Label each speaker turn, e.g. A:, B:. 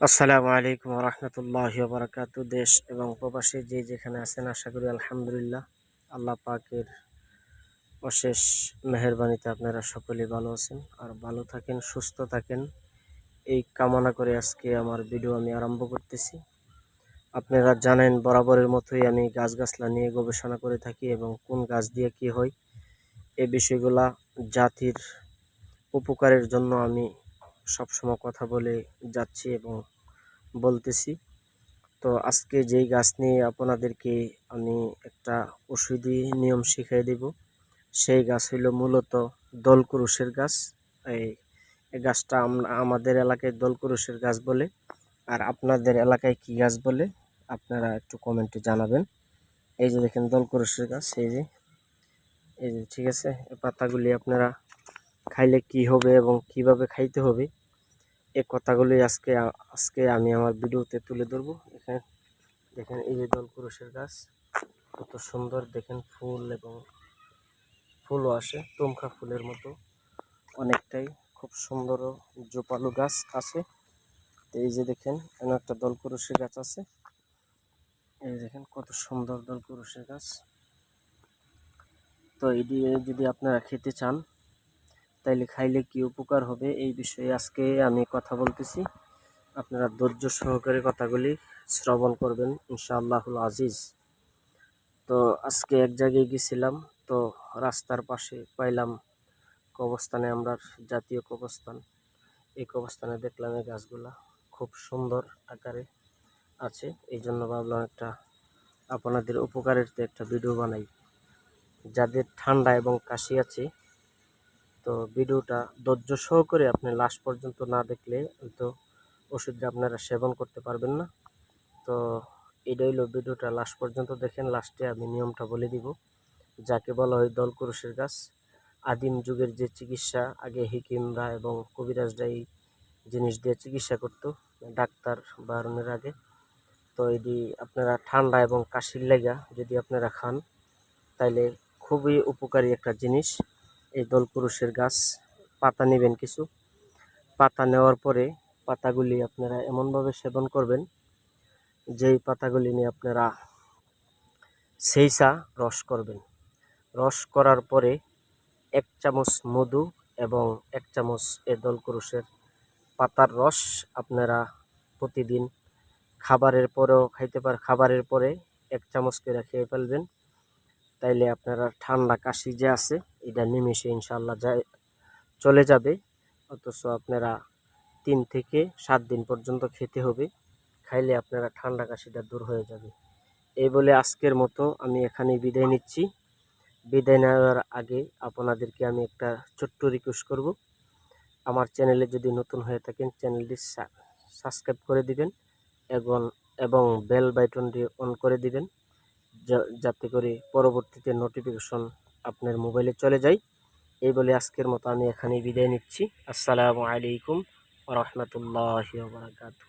A: আসসালামু আলাইকুম রহমতুল্লাহ বারাকাত দেশ এবং প্রবাসী যে যেখানে আছেন, আশা করি আলহামদুলিল্লাহ আল্লাহ পাকের অশেষ মেহরবানিতে আপনারা সকলেই ভালো আছেন। আর ভালো থাকেন, সুস্থ থাকেন, এই কামনা করে আজকে আমার ভিডিও আমি আরম্ভ করতেছি। আপনারা জানেন, বরাবরের মতোই আমি গাছগাছলা নিয়ে গবেষণা করে থাকি এবং কোন গাছ দিয়ে কি হয় এই বিষয়গুলা জাতির উপকারের জন্য আমি সবসময় কথা বলে যাচ্ছি এবং বলতেছি। তো আজকে যেই গাছ নিয়ে আপনাদেরকে আমি একটা ওষুধি নিয়ম শিখিয়ে দেব, সেই গাছ হইল মূলত দলকুরুষের গাছ। এই গাছটা আমাদের এলাকায় দলকুরুষের গাছ বলে। আর আপনাদের এলাকায় কি গাছ বলে, আপনারা একটু কমেন্টে জানাবেন। এই যে দেখেন দলকুরুষের গাছ, এই যে এই যে, ঠিক আছে? এই পাতাগুলি আপনারা খাইলে কি হবে এবং কীভাবে খাইতে হবে এই কথাগুলি আজকে আজকে আমি আমার ভিডিওতে তুলে ধরবো। এখানে দেখেন এই যে দলপুরুষের গাছ, কত সুন্দর দেখেন ফুল এবং ফুলও আসে তুমখা ফুলের মতো। অনেকটাই খুব সুন্দর জোপালু গাছ আছে। তো এই যে দেখেন এখানে একটা দলপুরুষের গাছ আছে। এই দেখেন, কত সুন্দর দলপুরুষের গাছ। তো এটি যদি আপনারা খেতে চান তাইলে খাইলে কি উপকার হবে? এই বিষয়ে আজকে আমি কথা বলতেছি। আপনারা ধৈর্য সহকারে কথাগুলি শ্রবণ করবেন, ইনশাআল্লাহুল আজিজ। তো আজকে এক জায়গায় গেছিলাম, তো রাস্তার পাশে পাইলাম কবস্থানে আমরা জাতীয় কবস্থান এই কবস্থানে দেখলাম এই গাছগুলা খুব সুন্দর আকারে আছে। এই জন্য ভাবলাম একটা আপনাদের উপকারের একটা ভিডিও বানাই। যাদের ঠান্ডা এবং কাশি আছে তো ভিডিওটা ধৈর্য সহকারে আপনি লাস্ট পর্যন্ত না দেখলে তো ওষুধটা আপনারা সেবন করতে পারবেন না। তো এটা হইল ভিডিওটা লাস্ট পর্যন্ত দেখেন লাস্টে আমি নিয়মটা বলে দিব। যাকে বলা হয় দলকুরুষের গাছ। আদিম যুগের যে চিকিৎসা, আগে হিকিমরা এবং কবিরাজরা এই জিনিস দিয়ে চিকিৎসা করত, ডাক্তার বারণের আগে। তো এটি আপনারা ঠান্ডা এবং কাশির লেগা যদি আপনারা খান, তাইলে খুবই উপকারী একটা জিনিস। এই দলপুরুষের গাছ, পাতা নেবেন কিছু। পাতা নেওয়ার পরে পাতাগুলি আপনারা এমনভাবে সেবন করবেন, যেই পাতাগুলি নিয়ে আপনারা সেইসা রস করবেন। রস করার পরে এক চামচ মধু এবং এক চামচ এ দলকুরুষের পাতার রস আপনারা প্রতিদিন খাবারের পরেও খাইতে পার, খাবারের পরে এক চামচ করে খেয়ে ফেলবেন। তাইলে আপনারা ঠান্ডা কাশি যে আছে এটা নিমেষে ইনশাল্লাহ যায়, চলে যাবে। অথচ আপনারা তিন থেকে সাত দিন পর্যন্ত খেতে হবে, খাইলে আপনারা ঠান্ডা কাশিটা দূর হয়ে যাবে। এই বলে আজকের মতো আমি এখানে বিদায় নিচ্ছি। বিদায় নেওয়ার আগে আপনাদেরকে আমি একটা ছোট্ট রিকোয়েস্ট করব। আমার চ্যানেলে যদি নতুন হয়ে থাকেন, চ্যানেলটি সাবস্ক্রাইব করে দিবেন এবং এবং বেল বাটনটি অন করে দিবেন। যাতে করে পরবর্তীতে নোটিফিকেশন আপনার মোবাইলে চলে যাই। এই বলে আজকের মতো আমি এখানেই বিদায় নিচ্ছি। আসসালামু আলাইকুম রহমতুল্লাহ বারকাতু